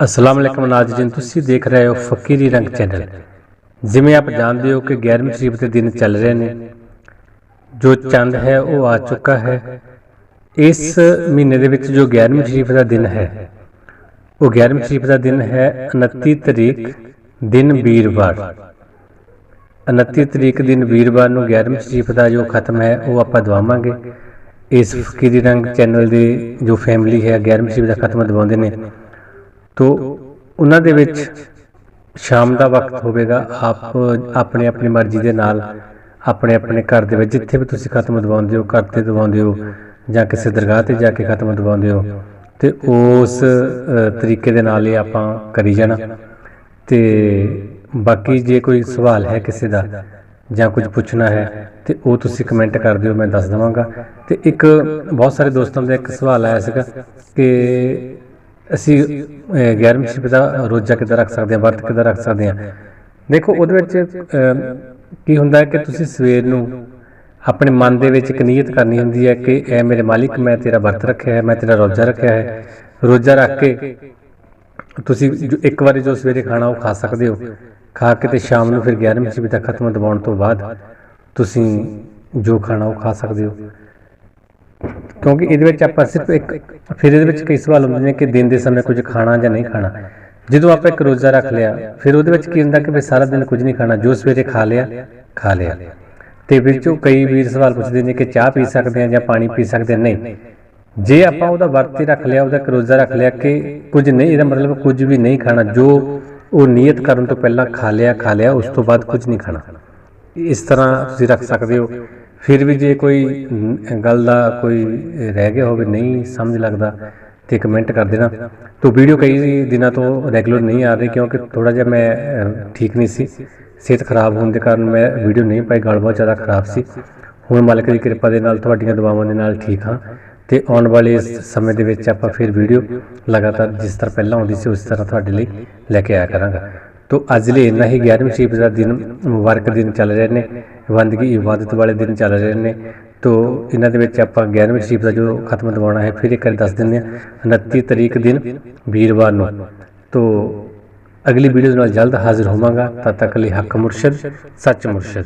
ਅਸਲਾਮ ਅਲੈਕਮ ਨਾਜ਼ਰੀਨ, ਤੁਸੀਂ ਦੇਖ ਰਹੇ ਹੋ ਫਕੀਰੀ ਰੰਗ ਚੈਨਲ। ਜਿਵੇਂ ਆਪ ਜਾਣਦੇ ਹੋ ਕਿ 11ਵੀਂ ਸ਼ਰੀਫ ਦੇ ਦਿਨ ਚੱਲ ਰਹੇ ਨੇ। ਜੋ ਚੰਦ ਹੈ, ਉਹ ਆ ਚੁੱਕਾ ਹੈ। ਇਸ ਮਹੀਨੇ ਦੇ ਵਿੱਚ ਜੋ 11ਵੀਂ ਸ਼ਰੀਫ ਦਾ ਦਿਨ ਹੈ, ਉਹ 11ਵੀਂ ਸ਼ਰੀਫ ਦਾ ਦਿਨ ਹੈ 29 ਤਰੀਕ, ਦਿਨ ਵੀਰਵਾਰ। 29 ਤਰੀਕ ਦਿਨ ਵੀਰਵਾਰ ਨੂੰ 11ਵੀਂ ਸ਼ਰੀਫ ਦਾ ਜੋ ਖਤਮ ਹੈ, ਉਹ ਆਪਾਂ ਦਵਾਵਾਂਗੇ। ਇਸ ਫਕੀਰੀ ਰੰਗ ਚੈਨਲ ਦੇ ਜੋ ਫੈਮਿਲੀ ਹੈ 11ਵੀਂ ਸ਼ਰੀਫ ਦਾ ਖਤਮ ਦਵਾਉਂਦੇ ਨੇ। ਤੋ ਉਹਨਾਂ ਦੇ ਵਿੱਚ ਸ਼ਾਮ ਦਾ ਵਕਤ ਹੋਵੇਗਾ। ਆਪ ਆਪਣੇ ਆਪਣੀ ਮਰਜ਼ੀ ਦੇ ਨਾਲ ਆਪਣੇ ਆਪਣੇ ਘਰ ਦੇ ਵਿੱਚ ਜਿੱਥੇ ਵੀ ਤੁਸੀਂ ਖਤਮ ਦਵਾਉਂਦੇ ਹੋ, ਘਰ ਤੇ ਦਵਾਉਂਦੇ ਹੋ ਜਾਂ ਕਿਸੇ ਦਰਗਾਹ ਤੇ ਜਾ ਕੇ ਖਤਮ ਦਵਾਉਂਦੇ ਹੋ ਤੇ ਉਸ ਤਰੀਕੇ ਦੇ ਨਾਲ ਹੀ ਆਪਾਂ ਕਰੀ ਜਾਣਾ। ਤੇ ਬਾਕੀ ਜੇ ਕੋਈ ਸਵਾਲ ਹੈ ਕਿਸੇ ਦਾ ਜਾਂ ਕੁਝ ਪੁੱਛਣਾ ਹੈ ਤੇ ਉਹ ਤੁਸੀਂ ਕਮੈਂਟ ਕਰ ਦਿਓ, ਮੈਂ ਦੱਸ ਦਵਾਂਗਾ। ਤੇ ਇੱਕ ਬਹੁਤ ਸਾਰੇ ਦੋਸਤਾਂ ਦਾ ਇੱਕ ਸਵਾਲ ਆਇਆ ਸੀਗਾ ਕਿ ਅਸੀਂ 11ਵੀਂ ਸ਼ਿਪ ਦਾ ਰੋਜ਼ਾ ਕਿੱਦਾਂ ਰੱਖ ਸਕਦੇ ਹਾਂ, ਵਰਤ ਕਿੱਦਾਂ ਰੱਖ ਸਕਦੇ ਹਾਂ? ਦੇਖੋ, ਉਹਦੇ ਵਿੱਚ ਕੀ ਹੁੰਦਾ ਕਿ ਤੁਸੀਂ ਸਵੇਰ ਨੂੰ ਆਪਣੇ ਮਨ ਦੇ ਵਿੱਚ ਇੱਕ ਨੀਅਤ ਕਰਨੀ ਹੁੰਦੀ ਹੈ ਕਿ ਐ ਮੇਰੇ ਮਾਲਿਕ, ਮੈਂ ਤੇਰਾ ਵਰਤ ਰੱਖਿਆ ਹੈ, ਮੈਂ ਤੇਰਾ ਰੋਜ਼ਾ ਰੱਖਿਆ ਹੈ। ਰੋਜ਼ਾ ਰੱਖ ਕੇ ਤੁਸੀਂ ਜੋ ਇੱਕ ਵਾਰੀ ਜੋ ਸਵੇਰੇ ਖਾਣਾ ਉਹ ਖਾ ਸਕਦੇ ਹੋ। ਖਾ ਕੇ ਤੇ ਸ਼ਾਮ ਨੂੰ ਫਿਰ 11ਵੀਂ ਸ਼ਿਪ ਦਾ ਖਤਮ ਦਵਾਉਣ ਤੋਂ ਬਾਅਦ ਤੁਸੀਂ ਜੋ ਖਾਣਾ ਉਹ ਖਾ ਸਕਦੇ ਹੋ। ਕਿਉਂਕਿ ਇਹਦੇ ਵਿੱਚ ਆਪਾਂ ਸਿਰਫ ਇੱਕ ਫਿਰ ਇਹਦੇ ਵਿੱਚ ਕਈ ਸਵਾਲ ਹੁੰਦੇ ਨੇ ਕਿ ਦਿਨ ਦੇ ਸਮੇਂ ਕੁਝ ਖਾਣਾ ਜਾਂ ਨਹੀਂ ਖਾਣਾ। ਜਦੋਂ ਆਪਾਂ ਇੱਕ ਰੋਜ਼ਾ ਰੱਖ ਲਿਆ, ਫਿਰ ਉਹਦੇ ਵਿੱਚ ਕੀ ਹੁੰਦਾ ਕਿ ਵੀ ਸਾਰਾ ਦਿਨ ਕੁਝ ਨਹੀਂ ਖਾਣਾ, ਜੋ ਸਵੇਰੇ ਖਾ ਲਿਆ ਖਾ ਲਿਆ। ਤੇ ਵਿੱਚੋਂ ਕਈ ਵੀਰ ਸਵਾਲ ਪੁੱਛਦੇ ਨੇ ਕਿ ਚਾਹ ਪੀ ਸਕਦੇ ਆ ਜਾਂ ਪਾਣੀ ਪੀ ਸਕਦੇ ਹਾਂ? ਨਹੀਂ। ਜੇ ਆਪਾਂ ਉਹਦਾ ਵਰਤ ਹੀ ਰੱਖ ਲਿਆ, ਉਹਦਾ ਇੱਕ ਰੋਜ਼ਾ ਰੱਖ ਲਿਆ ਕਿ ਕੁਝ ਨਹੀਂ, ਇਹਦਾ ਮਤਲਬ ਕੁਝ ਵੀ ਨਹੀਂ ਖਾਣਾ, ਜੋ ਉਹ ਨੀਅਤ ਕਰਨ ਤੋਂ ਪਹਿਲਾਂ ਖਾ ਲਿਆ ਖਾ ਲਿਆ, ਉਸ ਤੋਂ ਬਾਅਦ ਕੁਝ ਨਹੀਂ ਖਾਣਾ। ਇਸ ਤਰ੍ਹਾਂ ਤੁਸੀਂ ਰੱਖ ਸਕਦੇ ਹੋ। ਫਿਰ ਵੀ ਜੇ ਕੋਈ ਗੱਲ ਦਾ ਕੋਈ ਰਹਿ ਗਿਆ ਹੋਵੇ ਨਹੀਂ ਸਮਝ ਲੱਗਦਾ ਤੇ ਕਮੈਂਟ ਕਰ ਦੇਣਾ। ਤੋ ਵੀਡੀਓ ਕਈ ਦਿਨਾਂ ਤੋਂ ਰੈਗੂਲਰ ਨਹੀਂ ਆ ਰਹੀ ਕਿਉਂਕਿ ਥੋੜਾ ਜਿਹਾ ਮੈਂ ਠੀਕ ਨਹੀਂ ਸੀ। ਸਿਹਤ ਖਰਾਬ ਹੋਣ ਦੇ ਕਾਰਨ ਮੈਂ ਵੀਡੀਓ ਨਹੀਂ ਪਾਈ ਗਲ ਬਹੁਤ ਜ਼ਿਆਦਾ ਖਰਾਬ ਸੀ। ਹੁਣ ਮਾਲਕ ਦੀ ਕਿਰਪਾ ਦੇ ਨਾਲ ਤੁਹਾਡੀਆਂ ਦੁਆਵਾਂ ਦੇ ਨਾਲ ਠੀਕ ਹਾਂ। ਤੇ ਆਉਣ ਵਾਲੇ ਸਮੇਂ ਦੇ ਵਿੱਚ ਆਪਾਂ ਫਿਰ ਵੀਡੀਓ ਲਗਾਤਾਰ ਜਿਸ ਤਰ੍ਹਾਂ ਪਹਿਲਾਂ ਆਉਂਦੀ ਸੀ ਉਸ ਤਰ੍ਹਾਂ ਤੁਹਾਡੇ ਲਈ ਲੈ ਕੇ ਆਇਆ ਕਰਾਂਗਾ। ਤੋ ਅੱਜ ਲਈ ਇੰਨਾ ਹੀ 11ਵੀਂ ਸ਼ਰੀਫ ਦਾ ਦਿਨ, ਮੁਬਾਰਕ ਦਿਨ ਚੱਲ ਰਹੇ ਨੇ ਬੰਦਗੀ ਇਬਾਦਤ ਵਾਲੇ ਦਿਨ ਚੱਲ ਰਹੇ ਨੇ। ਤੋ ਇਹਨਾਂ ਦੇ ਵਿੱਚ ਆਪਾਂ 11ਵੀਂ ਸ਼ਰੀਫ ਦਾ ਜੋ ਖਤਮ ਦਵਾਉਣਾ ਹੈ, ਫਿਰ ਇੱਕ ਵਾਰ ਦੱਸ ਦਿੰਦੇ ਹਾਂ। 29 ਤਰੀਕ ਦਿਨ ਵੀਰਵਾਰ ਨੂੰ। ਤੋ ਅਗਲੀ ਵੀਡੀਓ ਨਾਲ ਜਲਦ ਹਾਜ਼ਰ ਹੋਵਾਂਗਾ। ਤਦ ਤੱਕ ਲਈ ਹੱਕ ਮੁਰਸ਼ਦ, ਸੱਚ ਮੁਰਸ਼ਦ।